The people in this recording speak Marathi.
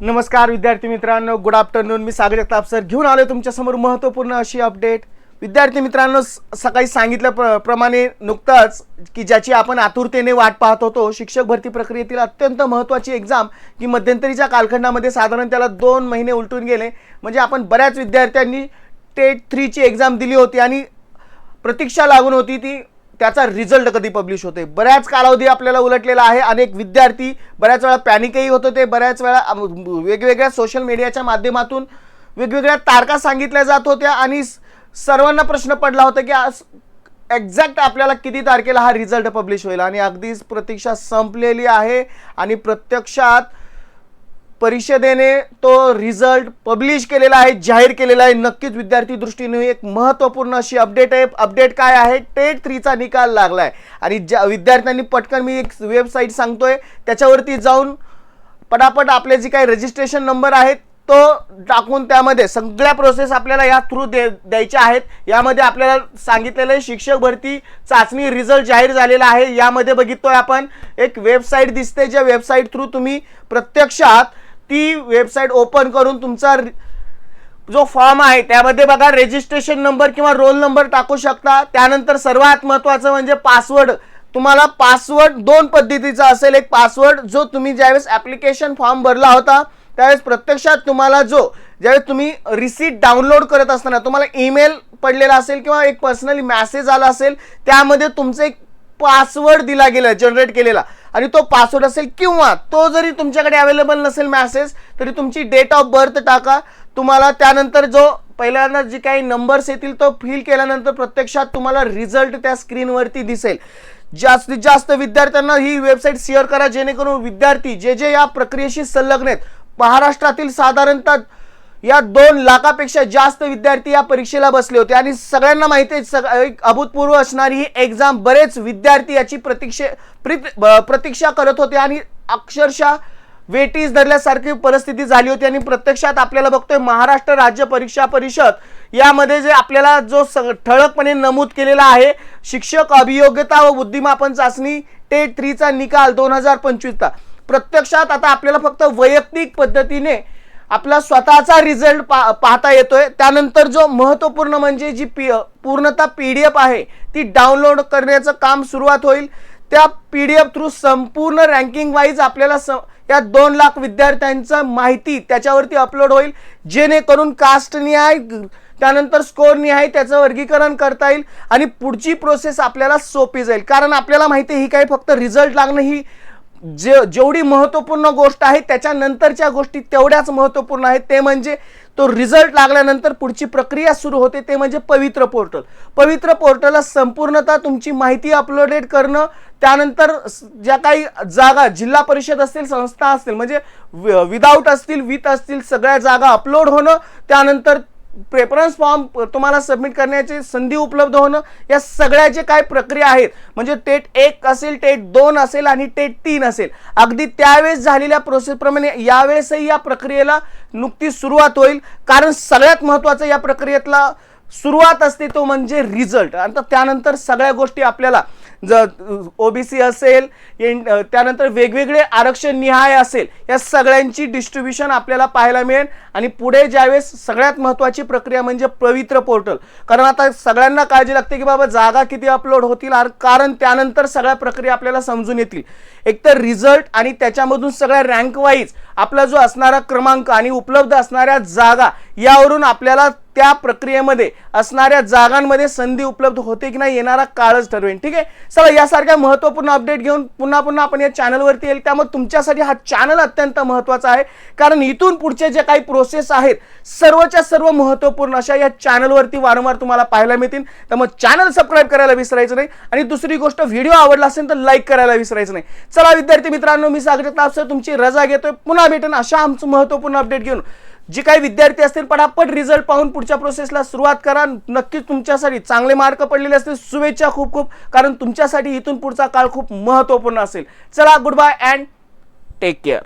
नमस्कार विद्यार्थी मित्रांनो. गुड आफ्टरनून मी सागर जगताप सर घेऊन आलो तुमच्यासमोर महत्त्वपूर्ण अशी अपडेट विद्यार्थी मित्रांनो स- प्र सांगितल्याप्रमाणे नुकतंच की ज्याची आपण आतुरतेने वाट पाहत होतो शिक्षक भरती प्रक्रियेतील अत्यंत महत्त्वाची एक्झाम की मध्यंतरीच्या कालखंडामध्ये साधारण त्याला दोन महिने उलटून गेले. म्हणजे आपण बऱ्याच विद्यार्थ्यांनी टेट थ्रीची एक्झाम दिली होती आणि प्रतीक्षा लागून होती ती त्याचा रिझल्ट कधी पब्लिश होते बऱ्याच कालावधी आपल्याला उलटलेला आहे. अनेक विद्यार्थी बऱ्याच वेळा पॅनिकही होत होते. बऱ्याच वेळा वेगवेगळ्या सोशल मीडियाच्या माध्यमातून वेगवेगळ्या तारखा सांगितल्या जात होत्या आणि सर्वांना प्रश्न पडला होता की आज एक्झॅक्ट आपल्याला किती तारखेला हा रिझल्ट पब्लिश होईल? आणि अगदीच प्रतीक्षा संपलेली आहे. आणि प्रत्यक्षात परिषदेने तो रिझल्ट पब्लिश केलेला आहे जाहीर केलेला आहे. नक्कीच विद्यार्थी दृष्टीने एक महत्त्वपूर्ण अशी अपडेट आहे. अपडेट काय आहे? टेट थ्रीचा निकाल लागला आहे आणि ज्या विद्यार्थ्यांनी पटकन मी एक वेबसाईट सांगतोय त्याच्यावरती जाऊन पटापट आपले जे काही रजिस्ट्रेशन नंबर आहेत तो टाकून त्यामध्ये सगळ्या प्रोसेस आपल्याला या थ्रू दे द्यायच्या आहेत. यामध्ये आपल्याला सांगितलेलं आहे शिक्षक भरती चाचणी रिझल्ट जाहीर झालेला आहे. यामध्ये बघिततोय आपण एक वेबसाईट दिसते ज्या वेबसाईट थ्रू तुम्ही प्रत्यक्षात ती वेबसाईट ओपन करून तुमचा रि- जो फॉर्म आहे त्यामध्ये बघा रजिस्ट्रेशन नंबर किंवा रोल नंबर टाकू शकता. त्यानंतर सर्वात महत्त्वाचं म्हणजे पासवर्ड तुम्हाला पासवर्ड दोन पद्धतीचा असेल. एक पासवर्ड जो तुम्ही ज्यावेळेस ॲप्लिकेशन फॉर्म भरला होता त्यावेळेस प्रत्यक्षात तुम्हाला जो ज्यावेळेस तुम्ही रिसीट डाउनलोड करत असताना तुम्हाला ईमेल पडलेला असेल किंवा एक पर्सनली मॅसेज आला असेल त्यामध्ये तुमचं एक पासवर्ड दिला गेला जनरेट केलेला. आणि तो पासवर्ड असेल किंवा तो जरी तुमच्याकडे अवेलेबल नसेल मॅसेज तरी तुमची डेट ऑफ बर्थ टाका. तुम्हाला त्यानंतर जो पहिल्यांदा जे काही नंबर्स येतील तो फिल केल्यानंतर प्रत्यक्षात तुम्हाला रिझल्ट त्या स्क्रीनवरती दिसेल. जास्तीत जास्त विद्यार्थ्यांना ही वेबसाईट शेअर करा जेणेकरून विद्यार्थी जे जे या प्रक्रियेशी संलग्न आहेत महाराष्ट्रातील साधारणतः या दोन लाखापेक्षा जास्त विद्यार्थी या परीक्षेला बसले होते. आणि सगळ्यांना माहिती आहे सग एक अभूतपूर्व असणारी ही एक्झाम बरेच विद्यार्थी याची प्रतीक्षे प्रतीक्षा करत होते आणि अक्षरशः वेटीज धरल्यासारखी परिस्थिती झाली होती. आणि प्रत्यक्षात आपल्याला बघतोय महाराष्ट्र राज्य परीक्षा परिषद यामध्ये जे आपल्याला जो ठळकपणे नमूद केलेला आहे शिक्षक अभियोग्यता व बुद्धिमापन चाचणी टेट थ्रीचा निकाल दोन हजार पंचवीसचा. प्रत्यक्षात आता आपल्याला फक्त वैयक्तिक पद्धतीने आपला स्वतःचा रिझल्ट पा पाहता येतोय. त्यानंतर जो महत्त्वपूर्ण म्हणजे जी पी पूर्णतः पी डी एफ आहे ती डाउनलोड करण्याचं काम सुरुवात होईल. त्या पी डी एफ थ्रू संपूर्ण रँकिंग वाईज आपल्याला स या दोन लाख विद्यार्थ्यांचं माहिती त्याच्यावरती अपलोड होईल. जेणेकरून कास्टनिहाय त्यानंतर स्कोरनिहाय त्याचं वर्गीकरण करता येईल. आणि पुढची प्रोसेस आपल्याला सोपी जाईल. कारण आपल्याला माहिती आहे ही काही फक्त रिझल्ट लागणं ही जे जेवढी महत्त्वपूर्ण गोष्ट आहे त्याच्यानंतरच्या गोष्टी तेवढ्याच महत्त्वपूर्ण आहेत. ते म्हणजे तो रिझल्ट लागल्यानंतर पुढची प्रक्रिया सुरू होते ते म्हणजे पवित्र पोर्टल पवित्र पोर्टलला संपूर्णतः तुमची माहिती अपलोडेड करणं त्यानंतर ज्या काही जागा जिल्हा परिषद असतील संस्था असतील म्हणजे विदाऊट असतील विथ असतील सगळ्या जागा अपलोड होणं त्यानंतर प्रेफरन्स फॉर्म तुम्हाला सबमिट करण्याची संधी उपलब्ध होणं या सगळ्या जे काय प्रक्रिया आहेत? म्हणजे टेट एक असेल टेट दोन असेल आणि टेट तीन असेल. अगदी त्यावेळेस झालेल्या प्रोसेसप्रमाणे यावेळेसही या प्रक्रियेला नुकतीच सुरुवात होईल. कारण सगळ्यात महत्त्वाचं या प्रक्रियेतला सुरुवात असते तो म्हणजे रिझल्ट आणि त्यानंतर सगळ्या गोष्टी आपल्याला ज ओबीसी असेल एन- त्यानंतर वेगवेगळे आरक्षण निहाय असेल या सगळ्यांची डिस्ट्रीब्युशन आपल्याला पाहायला मिळेल. आणि पुढे ज्यावेळेस सगळ्यात महत्त्वाची प्रक्रिया म्हणजे पवित्र पोर्टल. कारण आता सगळ्यांना काळजी लागते की बाबा जागा किती अपलोड होतील कारण त्यानंतर सगळ्या प्रक्रिया आपल्याला समजून येतील. एकतर रिझल्ट आणि त्याच्यामधून सगळ्या रँक वाईज आपला जो असणारा क्रमांक आणि उपलब्ध असणाऱ्या जागा यावरून आपल्याला त्या प्रक्रियेमध्ये असणाऱ्या जागांमध्ये संधी उपलब्ध होते की नाही येणारा काळच ठरवेन. ठीक आहे? चला यासारख्या महत्त्वपूर्ण अपडेट घेऊन पुन्हा पुन्हा आपण या चॅनलवरती येईल. त्यामुळे तुमच्यासाठी हा चॅनल अत्यंत महत्त्वाचा आहे. कारण इथून पुढचे जे काही प्रोसेस आहेत सर्वच्या सर्व महत्त्वपूर्ण अशा या चॅनलवरती वारंवार तुम्हाला पाहायला मिळतील. त्यामुळे चॅनल सबस्क्राईब करायला विसरायचं नाही. आणि दुसरी गोष्ट व्हिडिओ आवडला असेल तर लाईक करायला विसरायचं नाही. चला विद्यार्थी मित्रांनो मी सागर तापसर तुमची रजा घेतोय. पुन्हा भेटेन अशा आमचं महत्त्वपूर्ण अपडेट घेऊन. जे काही विद्यार्थी असतील पटापट रिझल्ट पाहून पुढच्या प्रोसेसला सुरुवात करा. नक्कीच तुमच्यासाठी चांगले मार्क पडलेले असतील. शुभेच्छा खूप खूप. कारण तुमच्यासाठी इथून पुढचा काळ खूप महत्त्वपूर्ण असेल. चला good bye and take care